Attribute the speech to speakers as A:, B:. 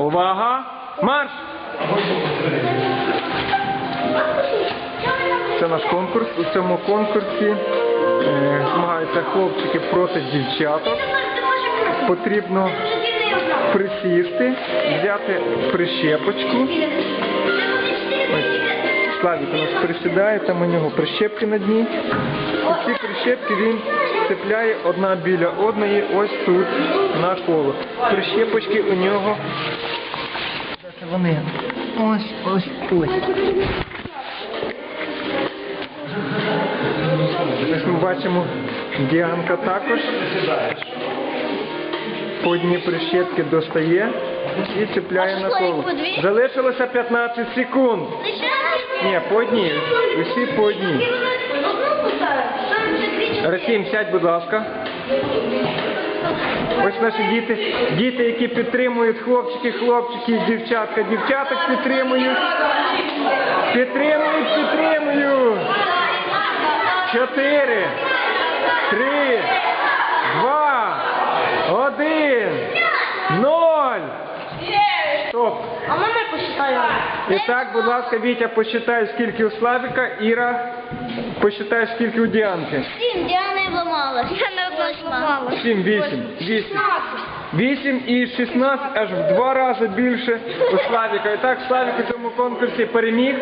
A: Увага! Марш! Це наш конкурс. У цьому конкурсі е, змагаються хлопчики проти дівчаток. Потрібно присісти, взяти прищепочку. Славік у нас присідає, там у нього прищепки на дні. І ці прищепки він цепляє одна біля одної ось тут на коло. Прищепочки у нього. Вони. Ось, ось, ось. Ось ми бачимо, Діанка також по одній прищепки достає і цепляє на коло. Залишилося 15 секунд. Ні, по одній. Усі по одній. Расім, сядь, будь ласка. Ось наші діти, діти, які підтримують хлопчики, хлопчики, дівчатка, дівчаток підтримують. Підтримують, підтримують. Чотири, І так, будь ласка, Вітя, посчитай, скільки у Славіка, Іра, посчитай, скільки у Діанки.
B: Сім, Діана і вламалась. Я не одна
A: 7, 8, 8. 8 і 16 аж в два рази більше у Славіка. І так Славік у цьому конкурсі переміг.